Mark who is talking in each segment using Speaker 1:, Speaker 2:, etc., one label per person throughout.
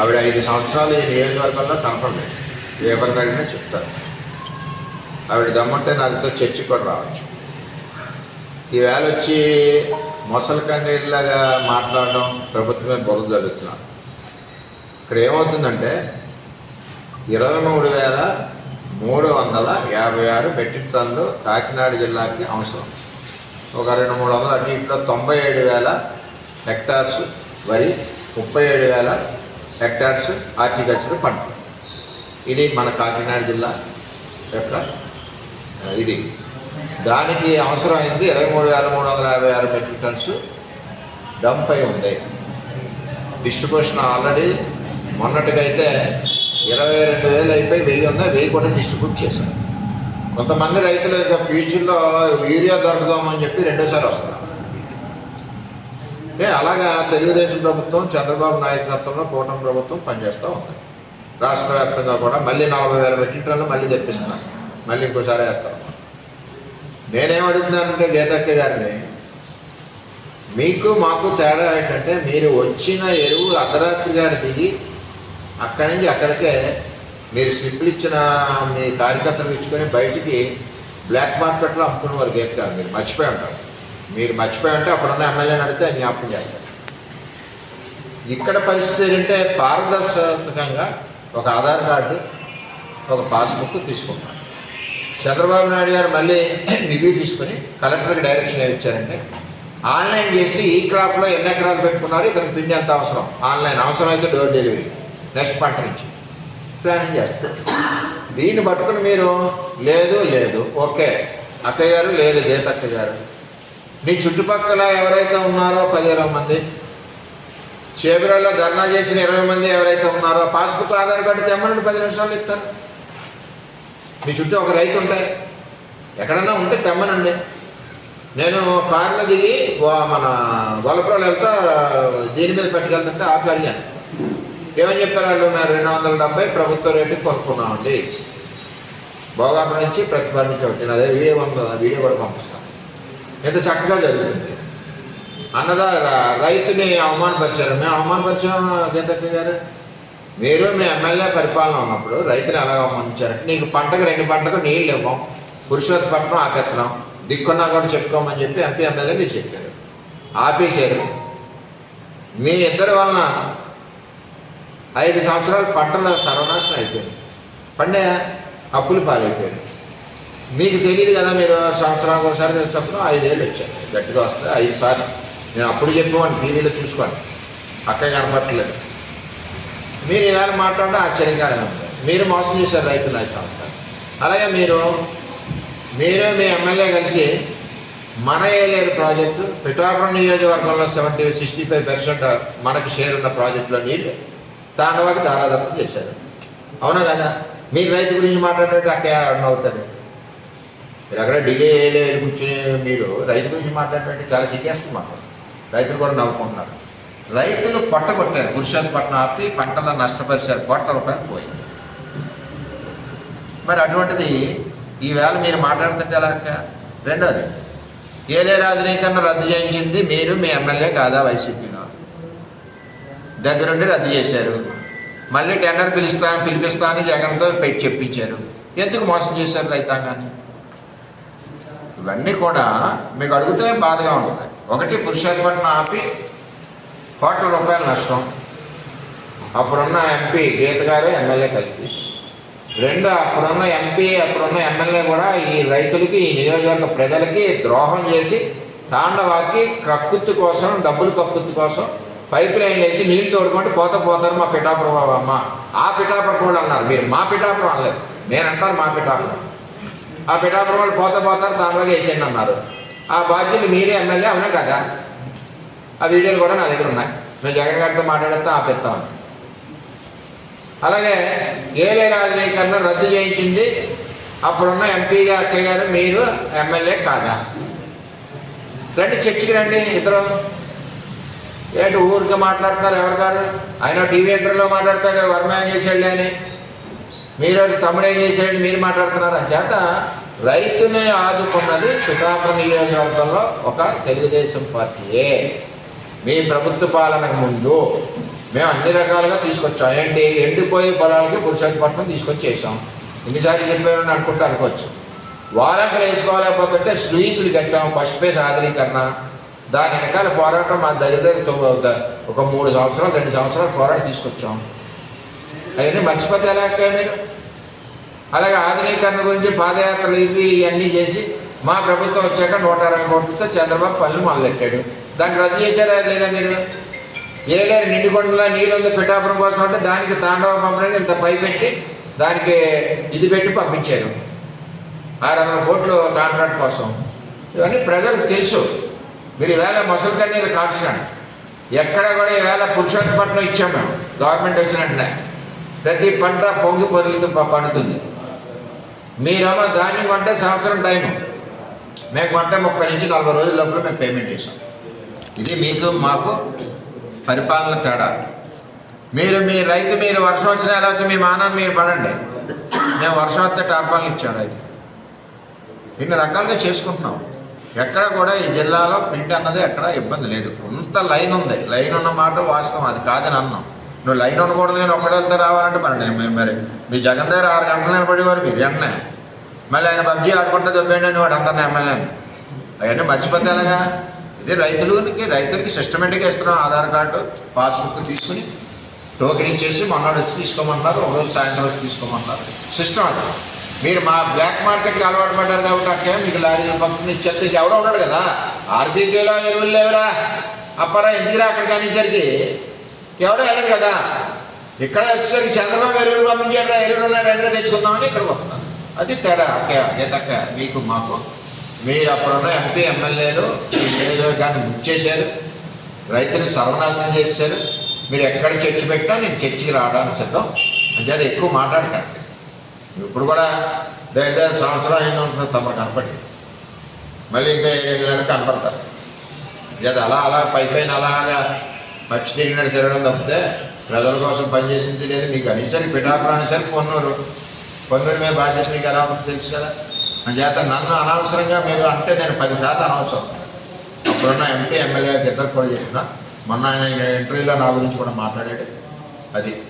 Speaker 1: ఆవిడ ఐదు సంవత్సరాలు ఈ నియోజకవర్గంలో కనపడలేదు ఎవరిని అడిగినా చెప్తారు. ఆవిడ దమ్ముంటే నాతో చర్చి కూడా రావచ్చు. ఈవేళ వచ్చి మొసలి కన్నీళ్ళలాగా మాట్లాడడం ప్రభుత్వమే బురద జరుగుతున్నాను ఇక్కడ ఏమవుతుందంటే ఇరవై మూడు వేల మూడు వందల యాభై ఆరు మెట్రిక్ టన్నులు కాకినాడ జిల్లాకి అవసరం. ఒక రెండు మూడు వందల అటు ఇట్లో తొంభై ఏడు వేల హెక్టార్స్ వరి ముప్పై ఏడు వేల హెక్టార్స్ హార్టికల్చర్ పంట. ఇది మన కాకినాడ జిల్లా యొక్క ఇది. దానికి అవసరమైంది ఇరవై మూడు వేల మూడు వందల యాభై ఆరు మెట్రిక్ టన్స్ డంప్ అయి ఉంది. డిస్ట్రిబ్యూషన్ ఆల్రెడీ మొన్నటికైతే ఇరవై రెండు వేలు అయిపోయి వెయ్యి ఉంది వెయ్యి కూడా డిస్ట్రిబ్యూట్ చేశారు. కొంతమంది రైతులు ఇక ఫ్యూచర్లో యూరియా దొరకదామని చెప్పి రెండోసారి వస్తారు అంటే అలాగా తెలుగుదేశం ప్రభుత్వం చంద్రబాబు నాయకత్వంలో కూటమి ప్రభుత్వం పనిచేస్తూ ఉంది. రాష్ట్ర వ్యాప్తంగా కూడా మళ్ళీ నలభై వేల మెట్రిక్ టన్నులు మళ్ళీ తెప్పిస్తున్నారు. మళ్ళీ ఇంకోసారి వేస్తాం. నేనేం అడుగుతున్నానంటే గీతక్క గారిని మీకు మాకు తేడా ఏంటంటే మీరు వచ్చిన ఎరువు అర్ధరాత్రి గారి దిగి అక్కడి నుంచి అక్కడికే మీరు స్లిప్లు ఇచ్చిన మీ కార్యకర్తలు ఇచ్చుకొని బయటికి బ్లాక్ మార్కెట్లో అమ్ముకునే వారు గేట్ గారు మీరు. మర్చిపోయి ఉంటారు. మీరు మర్చిపోయి అప్పుడున్న ఎమ్మెల్యేని అడిగితే జ్ఞాపకం చేస్తారు ఇక్కడ పరిస్థితి ఏంటంటే పారదర్శకంగా ఒక ఆధార్ కార్డు ఒక పాస్బుక్ తీసుకుంటారు. చంద్రబాబు నాయుడు గారు మళ్ళీ రివ్యూ తీసుకుని కలెక్టర్కి డైరెక్షన్ ఇచ్చారంటే ఆన్లైన్ చేసి ఈ క్రాప్లో ఎన్ని ఎకరాలు పెట్టుకున్నారు ఇతనికి పిండి ఎంత అవసరం? ఆన్లైన్ అవసరమైతే డోర్ డెలివరీ నెక్స్ట్ పంట నుంచి ప్లానింగ్ చేస్తారు. దీన్ని పట్టుకుని మీరు లేదు లేదు ఓకే అక్కయ్య గారు లేదు గీతక్క గారు. మీ చుట్టుపక్కల ఎవరైతే ఉన్నారో పదిహేను మంది. చేబిరాల్లో ధర్నా చేసిన ఇరవై మంది ఎవరైతే ఉన్నారో పాస్బుక్ ఆధార్ కార్డు తెమ్మనండి పది నిమిషాలు ఇస్తారు. మీ చుట్టూ ఒక రైతు ఉంటాయి ఎక్కడన్నా ఉంటే తెమ్మనండి. నేను కార్లో దిగి మన గొల్లపురాలు వెళ్తా దీని మీద పట్టుకెళ్తుంటే ఆపి అడిగాను. ఏమని చెప్పారు వాళ్ళు? మేము రెండు వందల డెబ్బై ప్రభుత్వ రేటుకి కొనుక్కున్నామండి. భోగాపురం నుంచి ప్రతిపాడు నుంచి అదే వీడియో పంప వీడియో కూడా పంపిస్తాను. ఎంత చక్కగా జరుగుతుంది. అన్నదా రైతుని అవమానపరిచారు. మేము అవమానపరిచాం జగన్ గారు? మీరు మీ ఎమ్మెల్యే పరిపాలన ఉన్నప్పుడు రైతుని ఎలా అవమానించారంటే నీకు పంటకు రెండు పంటకు నీళ్ళు ఇవ్వం. పురుషోత్పట్నం ఆకెత్తనం దిక్కున్నా కూడా చెప్పుకోమని చెప్పి ఎంపీ ఎమ్మెల్యే మీరు చెప్పారు. ఆపేశారు. మీ ఇద్దరి వలన ఐదు సంవత్సరాలు పంటల సర్వనాశనం అయిపోయింది. పండే అప్పులు పాలైపోయారు మీకు తెలియదు కదా మీరు సంవత్సరానికి ఒకసారి తెచ్చినప్పుడు ఐదేళ్ళు వచ్చాయి. గట్టిగా వస్తే ఐదు సార్లు నేను అప్పుడు చెప్పేవాడిని టీవీలో చూసుకోండి. అక్క కనపట్టలేదు మీరు ఇవాళ మాట్లాడడం ఆశ్చర్యంగానే ఉంది. మీరు మోసం చేశారు రైతులు ఐదు సంవత్సరాలు అలాగే మీరు మీరే మీ ఎమ్మెల్యే కలిసి మన ఏలేరు ప్రాజెక్టు పిఠాపురం నియోజకవర్గంలో సెవెంటీ సిక్స్టీ ఫైవ్ పర్సెంట్ మనకు షేర్ ఉన్న ప్రాజెక్టులో నీళ్ళు తాండవాకి ధారాదత్తం చేశారు. అవునా కదా? మీరు రైతు గురించి మాట్లాడేటట్టు అక్క అవుతాడు మీరు అక్కడ డిలే వెళ్ళి కూర్చుని మీరు రైతు గురించి మాట్లాడినట్టు చాలా సిగ్గేస్తుంది మాకు. రైతులు కూడా నవ్వుకుంటున్నారు. రైతులు పట్టగొట్టారు పురుషోత్పట్నం ఆపి పంటల నష్టపరిచారు కోట్ల రూపాయలు పోయింది. మరి అటువంటిది ఈవేళ మీరు మాట్లాడుతుంటే ఎలా రెండోది ఏలే రాజనీకరణ రద్దు చేయించింది మీరు మీ ఎమ్మెల్యే కాదా వైసీపీలో? దగ్గరుండి రద్దు చేశారు. మళ్ళీ టెండర్ పిలుస్తా పిలిపిస్తానని జగన్తో పెట్టి చెప్పించారు. ఎందుకు మోసం చేశారు రైతాంగాన్ని? ఇవన్నీ కూడా మీకు అడిగితే బాధగా ఉంటుంది. ఒకటి పురుషోత్పట్నం ఆపి కోట్ల రూపాయల నష్టం. అప్పుడున్న ఎంపీ గీత గారు ఎమ్మెల్యే కలిపి. రెండు అప్పుడున్న ఎంపీ అప్పుడున్న ఎమ్మెల్యే కూడా ఈ రైతులకి ఈ నియోజకవర్గ ప్రజలకి ద్రోహం చేసి తాండవాకి కక్కుత్తు కోసం డబ్బులు కక్కుత్తు కోసం పైప్ లైన్ వేసి నీళ్ళు తోడుకుంటే పోత పోతారు మా పిఠాపురం బాబమ్మ ఆ పిఠాపురం వాళ్ళు అన్నారు. మీరు మా పిఠాపురం అనలేదు. నేను మా పిఠాపురం. ఆ పిఠాపురం వాళ్ళు పోత పోతారు దాంట్లోకి వేసేయండి అన్నారు. ఆ బాధ్యులు మీరే ఎమ్మెల్యే అవునా కదా? ఆ వీడియోలు కూడా నా దగ్గర ఉన్నాయి. మేము జగన్ గారితో మాట్లాడితే ఆపేస్తామని అలాగే ఏలే రాజనీకరణ రద్దు చేయించింది. అప్పుడున్న ఎంపీగా అక్కయ్య గారు మీరు ఎమ్మెల్యే కాదా? రండి చర్చికి రండి ఇద్దరు. ఏంటి ఊరికి మాట్లాడుతున్నారు ఎవరు గారు? ఆయన టీవీ ఇంటర్లో మాట్లాడతాడు వర్మ ఏం చేసాడు అని. మీరు తమ్ముడు ఏం మీరు మాట్లాడుతున్నారు? చేత రైతునే ఆదుకున్నది పిఠాపురం నియోజకవర్గంలో ఒక తెలుగుదేశం పార్టీయే. మీ ప్రభుత్వ పాలనకు ముందు మేము అన్ని రకాలుగా తీసుకొచ్చాం. ఏంటి? ఎండిపోయే పొలాలకి పురుషోత్పట్నం తీసుకొచ్చేసాం. ఎన్నిసార్లు చెప్పారని అనుకుంటే అనుకోవచ్చు. వారాకలు వేసుకోలేకపోతుంటే స్లూయిస్లు కట్టాం. ఫస్ట్ ఫేజ్ ఆధునీకరణ. దాని వెనకాల పోరాటం మా దగ్గర దగ్గర ఒక మూడు సంవత్సరాలు రెండు సంవత్సరాలు పోరాటం తీసుకొచ్చాం. అవన్నీ మర్చిపోతే ఎలా మీరు? అలాగే ఆధునీకరణ గురించి పాదయాత్రలు ఇవి ఇవన్నీ చేసి మా ప్రభుత్వం వచ్చాక నూట అరవై కోట్లతో చంద్రబాబు పనులు మొదలెట్టాడు. దాన్ని రద్దు చేశారా లేదా మీరు? ఏలేరు నిండుకొండలో నీళ్ళు ఉంది పిఠాపురం కోసం అంటే దానికి తాండవ పంపడానికి ఇంత పై పెట్టి దానికి ఇది పెట్టి పంపించారు. ఆరు వందల కోట్లు కాంట్రాక్ట్ కోసం. ఇవన్నీ ప్రజలకు తెలుసు. మీరు ఈవేళ ముసలి కన్నీరు కార్చండి ఎక్కడ కూడా ఈవేళ పురుషోత్తపట్నం ఇచ్చాం మేము. గవర్నమెంట్ వచ్చిన ప్రతి పంట పొంగి పొరులతో పండుతుంది. మీరేమో ధాన్యం కొంటే సంవత్సరం టైం మేము కొంటే ముప్పై నుంచి నలభై రోజుల లోపల మేము పేమెంట్ చేసాం ఇది మీకు మాకు పరిపాలన తేడా. మీరు మీ రైతు మీరు వర్షం వచ్చిన ఎలా వచ్చి మీ మానాన్ని మీరు పడండి. మేము వర్షం వస్తే టాపాలను ఇచ్చాం రైతు. ఇన్ని రకాలుగా చేసుకుంటున్నాం. ఎక్కడ కూడా ఈ జిల్లాలో పిండి అన్నది ఎక్కడ ఇబ్బంది లేదు. కొంత లైన్ ఉంది. లైన్ ఉన్న మాట వాస్తవం. అది కాదని అన్నాం. నువ్వు లైన్ ఉండకూడదు నేను ఒక్కడెళ్తే రావాలంటే మరి నేను మరి- మీ జగన్ దగ్గర ఆరు గంటలు నిలబడేవారు మీరు వెంటనే మళ్ళీ ఆయన పబ్జీ ఆడుకుంటే దొబ్బేయండి అని వాడు అందరిని ఎమ్మెల్యే. అవన్నీ మర్చిపోతే ఎలాగా? ఇది రైతులకి రైతులకి సిస్టమేటిక్గా ఇస్తున్నాం ఆధార్ కార్డు పాస్బుక్ తీసుకుని టోకెన్ ఇచ్చేసి మొన్నటి వచ్చి తీసుకోమంటున్నారు ఒక రోజు సాయంత్రం వచ్చి తీసుకోమంటున్నారు. సిస్టమ్ అది. మీరు మా బ్లాక్ మార్కెట్కి అలవాటు పడ్డారు కాబట్టి అక్కే మీకు లారీలు పంపిణీ ఇచ్చేస్తే ఇంక ఎవడో ఉన్నాడు కదా? ఆర్బీకేలో ఎరువులు లేవురా? అప్పరా ఎందుకురా అక్కడికి అనేసరికి? ఎవడో వెళ్ళడు కదా. ఇక్కడ వచ్చేసరికి చంద్రబాబు ఎరువులు పంపించారు ఎరువులు ఉన్నాయి రెండు తెచ్చుకుందామని ఇక్కడ పంపుతాను అది తేడా. అక్క అదే తక్క. మీకు మాకు. మీరు అప్పుడున్న ఎంపీ ఎమ్మెల్యేలు ఈ నియోజకవర్గాన్ని ముచ్చేశారు రైతులు సర్వనాశనం చేశారు. మీరు ఎక్కడ చర్చి పెట్టినా నేను చర్చికి రావడానికి సిద్ధం. అంచేత ఎక్కువ మాట్లాడకండి. ఇప్పుడు కూడా దగ్గర దగ్గర సంవత్సరం అయిన ఉంటుంది తమరు కనపడి మళ్ళీ ఇంకా ఏడు నెలలకు కనపడతారు. అది అలా అలా పై పైన అలాగా పచ్చి తిరిగినట్టు తిరగడం తప్పితే ప్రజల కోసం పనిచేసింది లేదు. మీకు అనిసరి పిఠాపురాన్ని సరి పొన్నూరు. పొన్నూరు మీద బాధ్యత మీకు ఎలా ఉంటుంది తెలుసు కదా. చేత నన్ను అనవసరంగా మీరు అంటే నేను పది శాతం అనవసరం. అప్పుడున్న ఎంపీ ఎమ్మెల్యే ఇద్దరు కూడా చెప్పిన. మొన్న ఆయన ఇంటర్వ్యూలో నా గురించి కూడా మాట్లాడాడు. అది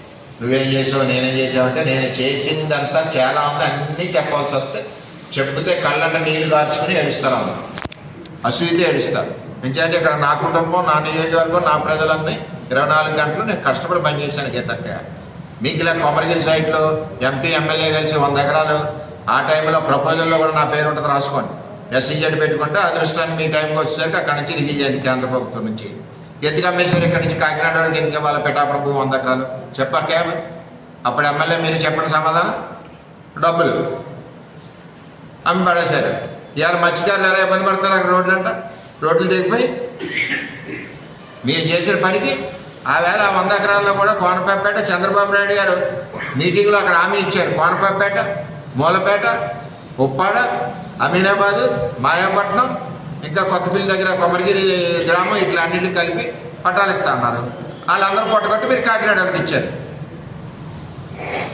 Speaker 1: నువ్వేం చేసావు నేనేం చేసావంటే నేను చేసిందంతా చాలా ఉంది. అన్నీ చెప్పాల్సి వస్తే చెప్తే కళ్ళంట నీళ్ళు కార్చుకుని ఏడుస్తారు అమ్మ అసూయితే ఏడుస్తారు. ఎందుకంటే ఇక్కడ నా కుటుంబం నా నియోజకవర్గం నా ప్రజలన్నీ ఇరవై నాలుగు గంటలు నేను కష్టపడి పనిచేశాను గీతక్క. మీకు ఇలా కొమరగిరి సైట్లో ఎంపీ ఎమ్మెల్యే కలిసి వంద ఎకరాలు ఆ టైంలో ప్రపోజల్లో కూడా నా పేరు ఉంటుంది రాసుకోండి. ఎస్సీజెడ్ పెట్టుకుంటే అదృష్టాన్ని మీ టైంకి వచ్చేసరికి అక్కడి నుంచి రిలీజ్ అయింది కేంద్ర ప్రభుత్వం నుంచి. ఎందుకు అమ్మేశారు? ఇక్కడి నుంచి కాకినాడ వాళ్ళకి ఎందుకు ఇవ్వాలి? పిఠాప్రభు వంద ఎకరాలు. చెప్పాకే అప్పుడు ఎమ్మెల్యే మీరు చెప్పండి సమాధానం? డబ్బులు. అమ్మి పడేశారు. ఇవాళ మత్స్యకారులు ఎలా ఇబ్బంది పడతారు? అక్కడ రోడ్లు దిగిపోయి మీరు చేసిన పనికి ఆ వేళ ఆ వంద ఎకరాల్లో కూడా కోనపేపేట చంద్రబాబు నాయుడు గారు మీటింగ్లో అక్కడ హామీ ఇచ్చారు. కోనపేపేట మూలపేట ఉప్పాడ అమీనాబాదు మాయాపట్నం ఇంకా కొత్తపల్లి దగ్గర కొమరగిరి గ్రామం ఇట్లా అన్నింటికి కలిపి పట్టాలు ఇస్తా అన్నారు. వాళ్ళందరూ పొట్టగొట్టి మీరు కాకినాడ వాళ్ళకి ఇచ్చారు.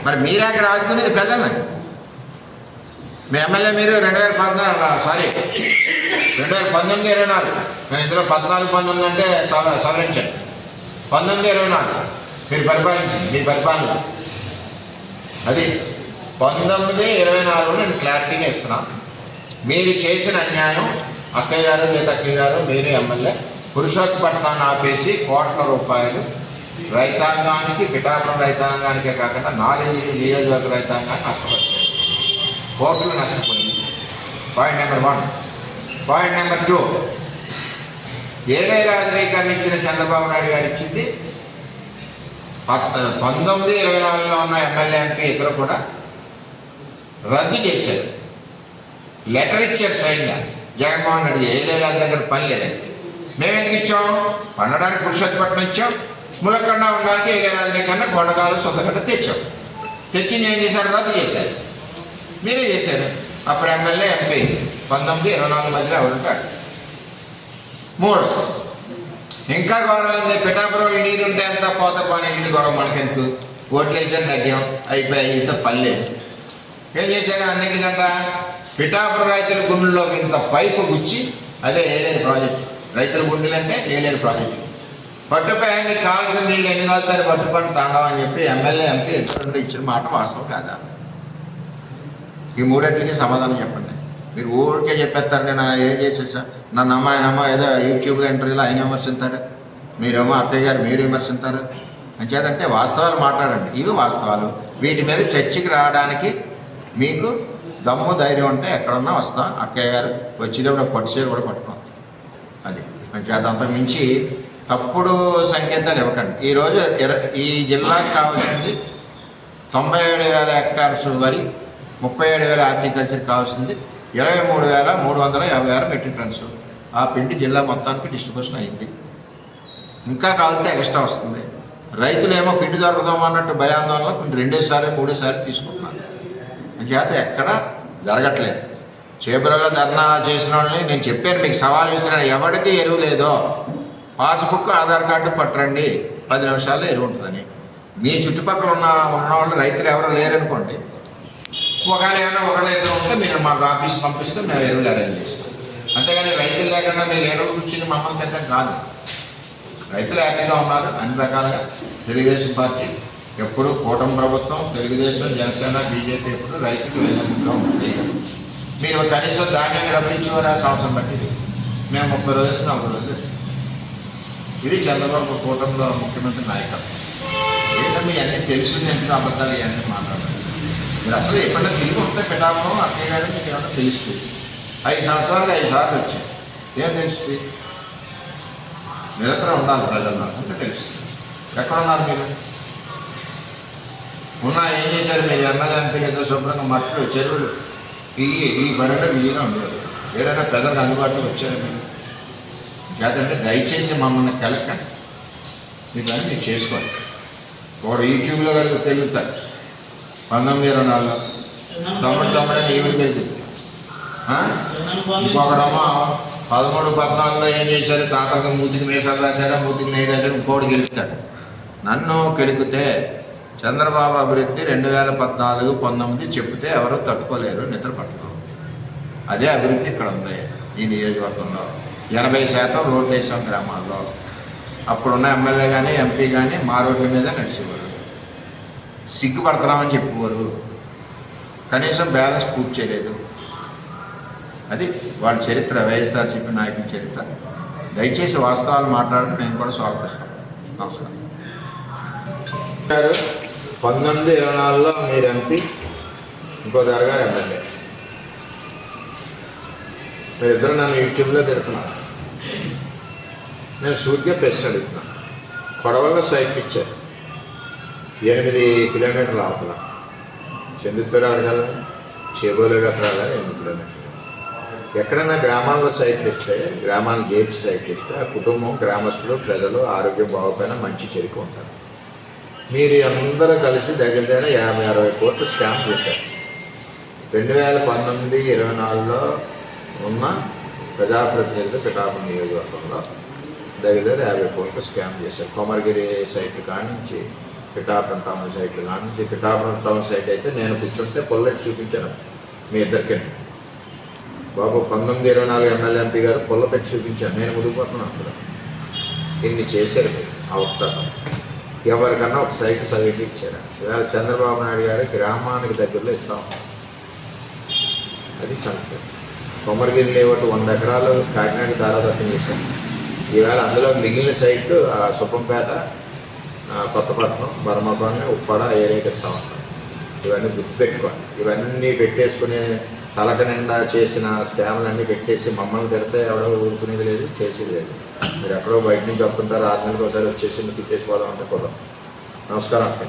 Speaker 1: మరి మీరే అక్కడ ఆదుకునేది ప్రజల్ని? మీ ఎమ్మెల్యే మీరు రెండు వేల పద్నాలుగు సారీ. రెండు వేల పంతొమ్మిది ఇరవై నాలుగు. నేను ఇందులో పద్నాలుగు పంతొమ్మిది అంటే సవరించండి పంతొమ్మిది ఇరవై నాలుగు. మీరు పరిపాలించింది మీ పరిపాలన. అది పంతొమ్మిది ఇరవై నాలుగు నేను క్లారిటీగా ఇస్తున్నాను మీరు చేసిన అన్యాయం అక్కయ్య గారు గీతక్కయ్య గారు మీరు ఎమ్మెల్యే పురుషోత్పట్నాన్ని ఆపేసి కోట్ల రూపాయలు రైతాంగానికి పిఠాపురం రైతాంగానికే కాకుండా నాలుగు నియోజకవర్గ రైతాంగాన్ని నష్టపరిచారు. కోట్లు నష్టపోయింది. Point number one. Point number two ఏలే రాజనీకాన్ని ఇచ్చిన చంద్రబాబు నాయుడు గారు ఇచ్చింది పంతొమ్మిది ఇరవై నాలుగులో ఉన్న ఎమ్మెల్యే ఎంపీ ఇద్దరు కూడా రద్దు చేశారు. లెటర్ ఇచ్చారు స్వయంగా. జగన్మోహన్ రెడ్డి ఏలే రాజు దగ్గర పని లేదండి. మేము ఎందుకు ఇచ్చాం? పండడానికి పురుషోత్పట్నం ఇచ్చాం. ములకన్నా ఉండడానికి ఏలే రాజనీకన్నా కొండకాలు సొంతకట్ట తెచ్చాం. తెచ్చి ఏం చేశారు? రద్దు చేశారు. మీరే చేశారు. అప్పుడు ఎమ్మెల్యే ఎంపీ. పంతొమ్మిది ఇరవై నాలుగు మధ్యలో ఎవరుంటాడు మూడు. ఇంకా గొడవ ఉంది పిఠాపురంలో నీరు ఉంటే ఎంత పోత పోనీ ఇంటి గొడవ మనకెందుకు? ఓట్లేసాను నగ్యం అయిపోయి ఇంత పల్లె. ఏం చేశాను అన్నిటికంట? పిఠాపురం రైతుల గుండెల్లోకి ఇంత పైపు గుచ్చి అదే ఏలేరు ప్రాజెక్ట్. రైతుల గుండెలు అంటే ఏలేరు ప్రాజెక్ట్. పట్టుపై అన్ని కావాల్సిన నీళ్ళు ఎన్ని కలుగుతారు పట్టుపండి తాండవం చెప్పి ఎమ్మెల్యే ఎంపీ ఇద్దరు ఇచ్చిన మాట వాస్తవం కాదా? ఈ మూడట్లకి సమాధానం చెప్పండి. మీరు ఊరికే చెప్పేస్తారు నేను ఏం చేసేసా? నన్ను అమ్మాయి ఆయన ఏదో యూట్యూబ్లో ఇంటర్వ్యూలో ఆయన విమర్శించారు. మీరేమో అత్తయ్య గారు మీరు విమర్శించారు. అంచేతంటే వాస్తవాలు మాట్లాడండి. ఇవి వాస్తవాలు. వీటి మీద చర్చకి రావడానికి మీకు దమ్ము ధైర్యం ఉంటే ఎక్కడున్నా వస్తా. అక్కయ్య గారు వచ్చేటప్పుడు పట్టు కూడా పట్టుకోండి. అది. అంచేత అంతకు మించి తప్పుడు సంకేతాలు ఇవ్వకండి. ఈరోజు ఇర- ఈ జిల్లాకు కావాల్సింది తొంభై ఏడు వేల హెక్టార్స్ వరి ముప్పై ఏడు వేల హార్టికల్చర్ కావాల్సింది. ఇరవై మూడు వేల మూడు వందల యాభై ఆరు మెట్రిక్ టన్స్. ఆ పిండి జిల్లా మొత్తానికి డిస్ట్రిబ్యూషన్ అయింది. ఇంకా కావాలంటే ఎక్స్ట్రా వస్తుంది. రైతులు ఏమో పిండి దొరకదాం అన్నట్టు భయాందోళన కొన్ని రెండోసారి మూడోసారి తీసుకుంటున్నారు. చేత ఎక్కడ జరగట్లేదు. చేపలలో ధర్నా చేసిన వాళ్ళని నేను చెప్పాను మీకు సవాల్ విసిరాను ఎవరికి ఎరువు లేదో పాస్బుక్ ఆధార్ కార్డు పట్టండి. పది నిమిషాల్లో ఎరువు ఉంటుందని. మీ చుట్టుపక్కల ఉన్న ఉన్నవాళ్ళు రైతులు ఎవరు లేరనుకోండి ఒకవేళ ఏమైనా ఒకళ్ళు ఇద్దరు ఉంటే మీరు మాకు ఆఫీస్ పంపిస్తే మేము ఎరువులు అరేంజ్ చేస్తాం. అంతేగాని రైతులు లేకుండా మీరు ఎరువులు కూర్చుని మమ్మల్ని తిట్టడం కాదు. రైతులు హ్యాపీగా ఉన్నారు అన్ని రకాలుగా. తెలుగుదేశం పార్టీ ఎప్పుడు కూటమి ప్రభుత్వం తెలుగుదేశం జనసేన బీజేపీ ఎప్పుడు రైతులకు వెన్నెముకగా ఉంటుంది మీరు కనీసం ధాన్యం డబ్బులు ఇచ్చేవారు ఆ సంవత్సరం బట్టి మేము ముప్పై రోజులు నలభై రోజులు ఇది చంద్రబాబు కూటమిలో ముఖ్యమంత్రి నాయకత్వం. ఏంటంటే ఇవన్నీ తెలిసింది ఎందుకు అబద్ధాలు ఇవన్నీ మాట్లాడాలి మీరు అసలు ఎప్పుడైనా తిరిగి ఉంటే పిఠాపురం అక్కయ్య గారు మీకు ఏమన్నా తెలుస్తుంది? ఐదు సంవత్సరాలు ఐదు సార్లు వచ్చాయి. ఏం తెలుస్తుంది? నిరంతరం ఉండాలి ప్రజల్లో అంటే తెలుస్తుంది. ఎక్కడ ఉన్నారు మీరు? ఉన్నా ఏం చేశారు మీరు? ఎమ్మెల్యే ఎంపీ ఏదో శుభ్రంగా మట్లు చెరువులు ఈ ఈ పనిలో బిజీగా ఉండదు ఏదైనా ప్రజలకు అందుబాటులో వచ్చారు మీరు? చేతంటే దయచేసి మమ్మల్ని కలకండి. మీ పని మీరు చేసుకోండి. వాడు యూట్యూబ్లో కలిగి తెలుగుతారు పంతొమ్మిది ఇరవై నాలుగులో తమ్ముడు తమ్ముడని ఈవిడ తెలుగుతుంది ఆ? పదమూడు పద్నాలుగులో ఏం చేశారు? తాతకు మూతికి మీసాలు రాశారా మూతికి నెయ్యి రాశారు ఇంకోటి గెలుస్తాడు నన్ను గెలిపితే చంద్రబాబు అభివృద్ధి రెండు వేల పద్నాలుగు పంతొమ్మిది చెప్తే ఎవరు తట్టుకోలేరు నిద్ర పట్టదు. అదే అభివృద్ధి ఇక్కడ ఉంది ఈ నియోజకవర్గంలో. ఎనభై శాతం రోడ్లు వేసాం గ్రామాల్లో. అప్పుడున్న ఎమ్మెల్యే కానీ ఎంపీ కానీ మా రోడ్ల మీద నడిచేవారు. సిగ్గుపడుతున్నామని చెప్పుకోరు. కనీసం బ్యాలెన్స్ పూర్తి చేయలేదు. అది వాళ్ళ చరిత్ర వైఎస్ఆర్సీపీ నాయకుల చరిత్ర. దయచేసి వాస్తవాలు మాట్లాడడం మేము కూడా స్వాగతిస్తాం నమస్కారం. గారు పంతొమ్మిది ఇరవై నాలుగులో మీరు ఎంపీ ఇంకో గారు ఎమ్మెల్యే. మీరిద్దరు నన్ను యూట్యూబ్లో తిడుతున్నారు. నేను సూర్య ప్రశ్న అడుగుతున్నాను కొడవల్లో సైకిల్ ఇచ్చారు. ఎనిమిది కిలోమీటర్ల అవతల చెందుతూరు అడగాలి చేబోలేడు అక్కడ ఎనిమిది కిలోమీటర్లు. ఎక్కడైనా గ్రామాల్లో సైట్లు ఇస్తే గ్రామాల గేట్స్ సైట్లు ఇస్తే ఆ కుటుంబం గ్రామస్తులు ప్రజలు ఆరోగ్యం బాగుపైన మంచి చెరుకు ఉంటారు. మీరు అందరూ కలిసి దగ్గర దగ్గర యాభై అరవై కోట్లు స్కామ్ చేశారు. రెండు వేల పంతొమ్మిది ఇరవై నాలుగులో ఉన్న ప్రజాప్రతినిధులు పిఠాపురం నియోజకవర్గంలో దగ్గర దగ్గర యాభై కోట్లు స్కామ్ చేశారు. కొమరగిరి సైట్ కాడి నుంచి పిఠాపురం టౌన్ సైట్ లాంటి నుంచి పిఠాపురం టౌన్ సైట్ అయితే నేను కూర్చుంటే పొల్లెట్ చూపించాను. మీ ఇద్దరికి. బాబు పంతొమ్మిది ఇరవై నాలుగు ఎమ్మెల్యే ఎంపీ గారు పొల్ల పెట్టి చూపించాను నేను ముడిపోతున్నాను అక్కడ. ఇన్ని చేశారు మీరు ఆ ఒక్క ఎవరికన్నా ఒక సైట్ సర్వీకి ఇచ్చారు. ఇవాళ చంద్రబాబు నాయుడు గారు గ్రామానికి దగ్గరలో ఇస్తాం అది సంఖ్య కొమరగిరి లేవట్టు వంద ఎకరాలు కాకినాడ దారాదత్తం చేశారు. ఈవేళ అందులో మిగిలిన సైట్ ఆ సుప్పంపేట కొత్తపట్నం బర్మపాన్ని ఉప్పాడ ఏరియాకి ఇస్తా ఉంటాం. ఇవన్నీ గుర్తుపెట్టుకోండి. ఇవన్నీ పెట్టేసుకుని తలక నిండా చేసిన స్కామ్లన్నీ పెట్టేసి మమ్మల్ని తిడితే ఎవడో ఊరుకునేది లేదు చేసేది లేదు. మీరు ఎక్కడో బయట నుంచి వస్తుంటారు ఆరు నెలలకు ఒకసారి వచ్చేసి తిట్టేసి పోదాం అంటే కుదరం నమస్కారం అక్క